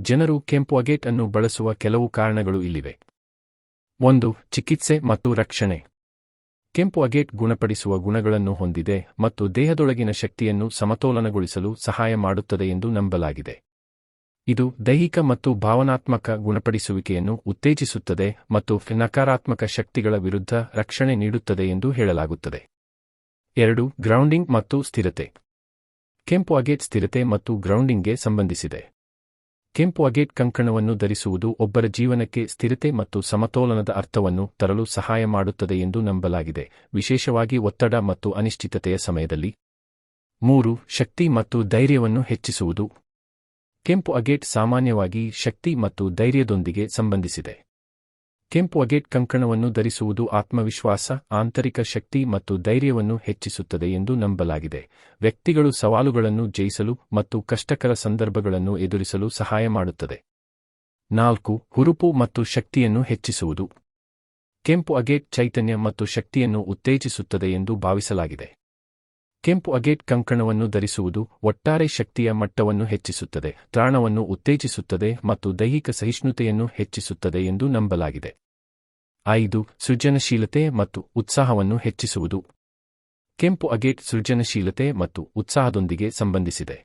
ಜನರು ಕೆಂಪು ಅಗೇಟ್ ಅನ್ನು ಬಳಸುವ ಕೆಲವು ಕಾರಣಗಳು ಇಲ್ಲಿವೆ. ಒಂದು, ಚಿಕಿತ್ಸೆ ಮತ್ತು ರಕ್ಷಣೆ. ಕೆಂಪು ಅಗೇಟ್ ಗುಣಪಡಿಸುವ ಗುಣಗಳನ್ನು ಹೊಂದಿದೆ ಮತ್ತು ದೇಹದೊಳಗಿನ ಶಕ್ತಿಯನ್ನು ಸಮತೋಲನಗೊಳಿಸಲು ಸಹಾಯ ಮಾಡುತ್ತದೆ ಎಂದು ನಂಬಲಾಗಿದೆ. ಇದು ದೈಹಿಕ ಮತ್ತು ಭಾವನಾತ್ಮಕ ಗುಣಪಡಿಸುವಿಕೆಯನ್ನು ಉತ್ತೇಜಿಸುತ್ತದೆ ಮತ್ತು ನಕಾರಾತ್ಮಕ ಶಕ್ತಿಗಳ ವಿರುದ್ಧ ರಕ್ಷಣೆ ನೀಡುತ್ತದೆ ಎಂದು ಹೇಳಲಾಗುತ್ತದೆ. ಎರಡು, ಗ್ರೌಂಡಿಂಗ್ ಮತ್ತು ಸ್ಥಿರತೆ. ಕೆಂಪು ಅಗೇಟ್ ಸ್ಥಿರತೆ ಮತ್ತು ಗ್ರೌಂಡಿಂಗ್ಗೆ ಸಂಬಂಧಿಸಿದೆ. ಕೆಂಪು ಅಗೇಟ್ ಕಂಕಣವನ್ನು ಧರಿಸುವುದು ಒಬ್ಬರ ಜೀವನಕ್ಕೆ ಸ್ಥಿರತೆ ಮತ್ತು ಸಮತೋಲನದ ಅರ್ಥವನ್ನು ತರಲು ಸಹಾಯ ಮಾಡುತ್ತದೆ ಎಂದು ನಂಬಲಾಗಿದೆ. ವಿಶೇಷವಾಗಿ ಒತ್ತಡ ಮತ್ತು ಅನಿಶ್ಚಿತತೆಯ ಸಮಯದಲ್ಲಿ. ಮೂರು, ಶಕ್ತಿ ಮತ್ತು ಧೈರ್ಯವನ್ನು ಹೆಚ್ಚಿಸುವುದು. ಕೆಂಪು ಅಗೇಟ್ ಸಾಮಾನ್ಯವಾಗಿ ಶಕ್ತಿ ಮತ್ತು ಧೈರ್ಯದೊಂದಿಗೆ ಸಂಬಂಧಿಸಿದೆ. ಕೆಂಪು ಅಗೇಟ್ ಕಂಕಣವನ್ನು ಧರಿಸುವುದು ಆತ್ಮವಿಶ್ವಾಸ, ಆಂತರಿಕ ಶಕ್ತಿ ಮತ್ತು ಧೈರ್ಯವನ್ನು ಹೆಚ್ಚಿಸುತ್ತದೆ ಎಂದು ನಂಬಲಾಗಿದೆ. ವ್ಯಕ್ತಿಗಳು ಸವಾಲುಗಳನ್ನು ಜಯಿಸಲು ಮತ್ತು ಕಷ್ಟಕರ ಸಂದರ್ಭಗಳನ್ನು ಎದುರಿಸಲು ಸಹಾಯ ಮಾಡುತ್ತದೆ. ನಾಲ್ಕು, ಹುರುಪು ಮತ್ತು ಶಕ್ತಿಯನ್ನು ಹೆಚ್ಚಿಸುವುದು. ಕೆಂಪು ಅಗೇಟ್ ಚೈತನ್ಯ ಮತ್ತು ಶಕ್ತಿಯನ್ನು ಉತ್ತೇಜಿಸುತ್ತದೆ ಎಂದು ಭಾವಿಸಲಾಗಿದೆ. ಕೆಂಪು ಅಗೇಟ್ ಕಂಕಣವನ್ನು ಧರಿಸುವುದು ಒಟ್ಟಾರೆ ಶಕ್ತಿಯ ಮಟ್ಟವನ್ನು ಹೆಚ್ಚಿಸುತ್ತದೆ, ತ್ರಾಣವನ್ನು ಉತ್ತೇಜಿಸುತ್ತದೆ ಮತ್ತು ದೈಹಿಕ ಸಹಿಷ್ಣುತೆಯನ್ನು ಹೆಚ್ಚಿಸುತ್ತದೆ ಎಂದು ನಂಬಲಾಗಿದೆ. ಐದು, ಸೃಜನಶೀಲತೆ ಮತ್ತು ಉತ್ಸಾಹವನ್ನು ಹೆಚ್ಚಿಸುವುದು. ಕೆಂಪು ಅಗೇಟ್ ಸೃಜನಶೀಲತೆ ಮತ್ತು ಉತ್ಸಾಹದೊಂದಿಗೆ ಸಂಬಂಧಿಸಿದೆ.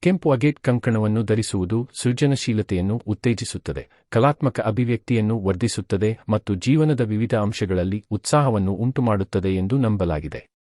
ಕೆಂಪು ಅಗೇಟ್ ಕಂಕಣವನ್ನು ಧರಿಸುವುದು ಸೃಜನಶೀಲತೆಯನ್ನು ಉತ್ತೇಜಿಸುತ್ತದೆ, ಕಲಾತ್ಮಕ ಅಭಿವ್ಯಕ್ತಿಯನ್ನು ವರ್ಧಿಸುತ್ತದೆ ಮತ್ತು ಜೀವನದ ವಿವಿಧ ಅಂಶಗಳಲ್ಲಿ ಉತ್ಸಾಹವನ್ನು ಉಂಟುಮಾಡುತ್ತದೆ ಎಂದು ನಂಬಲಾಗಿದೆ.